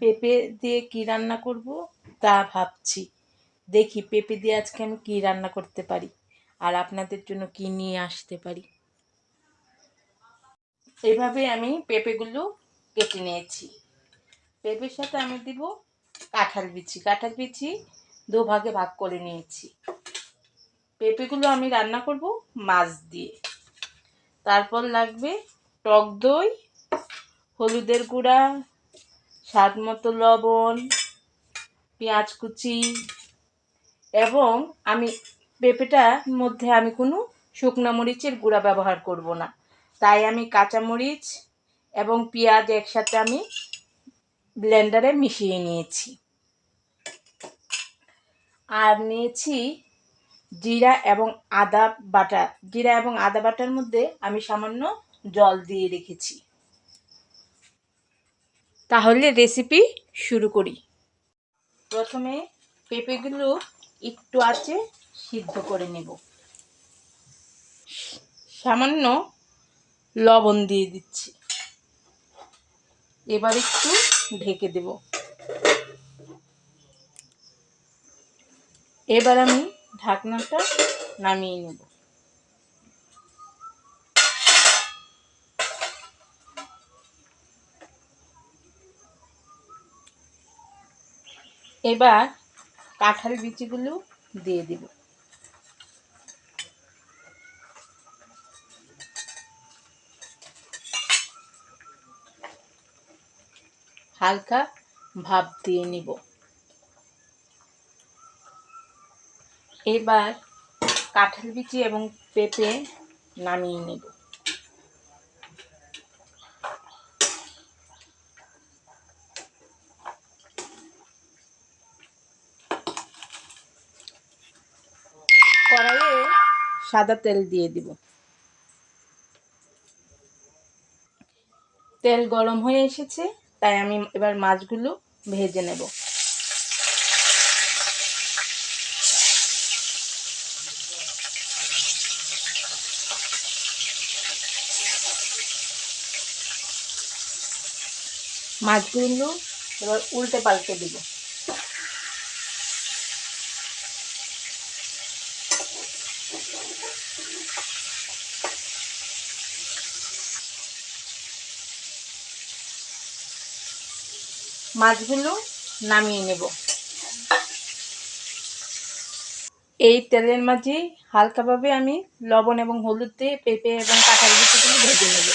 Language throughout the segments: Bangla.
পেঁপে দিয়ে কি রান্না করব তা ভাবছি। দেখি পেঁপে দিয়ে আজকে আমি কি রান্না করতে পারি আর আপনাদের জন্য কি নিয়ে আসতে পারি। এভাবে আমি পেঁপেগুলো কেটে নিয়েছি। পেঁপের সাথে আমি দিব কাঁঠাল বিচি। কাঁঠাল বিচি দু ভাগে ভাগ করে নিয়েছি। পেঁপেগুলো আমি রান্না করব মাছ দিয়ে। তারপর লাগবে টক দই হলুদের গুঁড়া, স্বাদ মতো লবণ, পেঁয়াজ কুচি এবং আমি পেঁপেটার মধ্যে আমি কোনো শুকনো মরিচের গুঁড়া ব্যবহার করব না। তাই আমি কাঁচা মরিচ এবং পেঁয়াজ একসাথে আমি ব্লেন্ডারে মিশিয়ে নিয়েছি। আর নিয়েছি জিরা এবং আদা বাটা। জিরা এবং আদা বাটার মধ্যে আমি সামান্য জল দিয়ে রেখেছি। তাহলে রেসিপি শুরু করি। প্রথমে পেঁপেগুলো একটু আছে সিদ্ধ করে নেব। সামান্য লবণ দিয়ে দিচ্ছি। এবার একটু ঢেকে দেব। এবার আমি ঢাকনাটা নামিয়ে নেব। এবার কাঁঠাল বিচিগুলো দিয়ে দিব। হালকা ভাপ দিয়ে নিব। এবার কাঁঠাল বিচি এবং পেঁপে নামিয়ে নেব। সাদা তেল দিয়ে দিব। তেল গরম হয়ে এসেছে, তাই আমি এবার মাছগুলো ভেজে নেব। মাছগুলো এবার উল্টে পাল্টে দিব। মাছগুলো নামিয়ে নেব। এই তেলের মাঝে হালকাভাবে আমি লবণ এবং হলুদ দিয়ে পেঁপে এবং কাঁঠাল বিচিগুলো ভেজে নেব।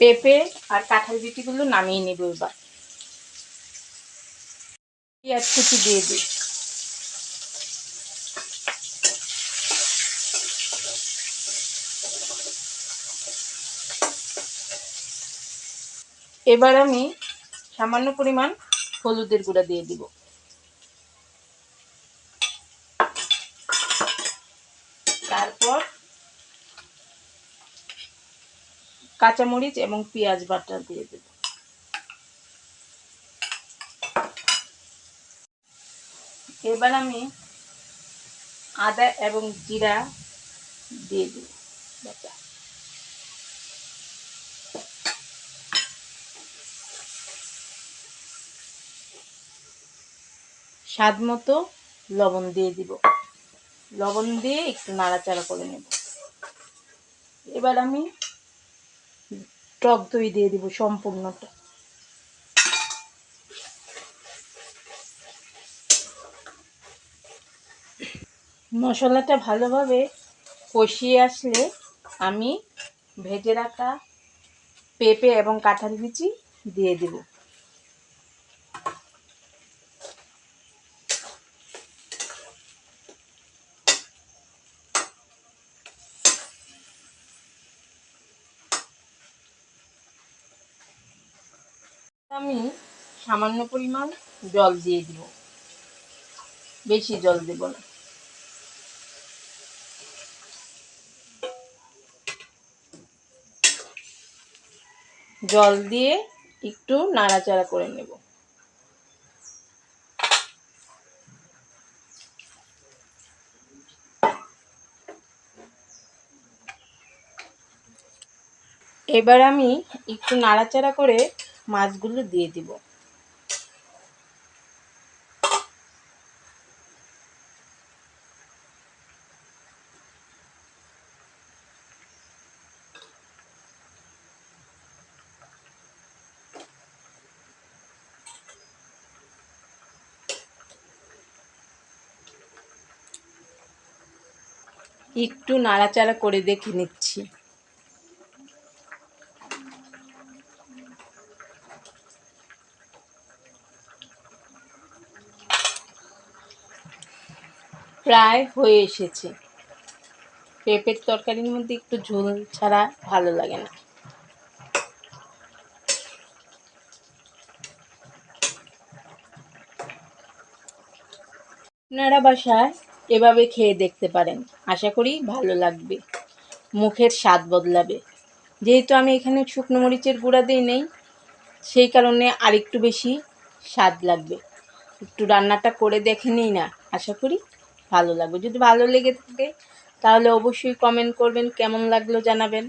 পেঁপে আর কাঁঠাল বিটিগুলো নামিয়ে নেব এবার। পেঁয়াজ কুচি দিয়ে দিই। এবার আমি সামান্য পরিমাণ হলুদের গুঁড়া দিয়ে দিব তারপর কাঁচামরিচ এবং পেঁয়াজ বাটা দিয়ে দেব। এবার আমি আদা এবং জিরা দিয়ে দিই বাটা। স্বাদ মতো লবণ দিয়ে দিব। লবণ দিয়ে একটু নাড়াচাড়া করে নেব। এবার আমি টক দই দিয়ে দিব সম্পূর্ণটা। মশলাটা ভালোভাবে কষিয়ে আসলে আমি ভেজে রাখা পেঁপে এবং কাঁঠাল বিচি দিয়ে দেব। আমি সামান্য পরিমাণ জল দিয়ে দিব। বেশি জল দেব না। জল দিয়ে একটু নাড়াচাড়া করে নেব। এবার আমি একটু নাড়াচাড়া করে মাছগুলো দিয়ে দিব। একটু নাড়াচাড়া করে দেখে নিচ্ছি। প্রায় হয়ে এসেছে। পেঁপের তরকারির মধ্যে একটু ঝোল ছাড়া ভালো লাগে না। আপনারা বাসায় এভাবে খেয়ে দেখতে পারেন। আশা করি ভালো লাগবে। মুখের স্বাদ বদলাবে। যেহেতু আমি এখানে শুকনো মরিচের গুঁড়া দিই নেই, সেই কারণে আরেকটু বেশি স্বাদ লাগবে। একটু রান্নাটা করে দেখে নিই না, আশা করি। ভালো লাগবে। যদি ভালো লেগে থাকে তাহলে অবশ্যই কমেন্ট করবেন কেমন লাগল জানাবেন।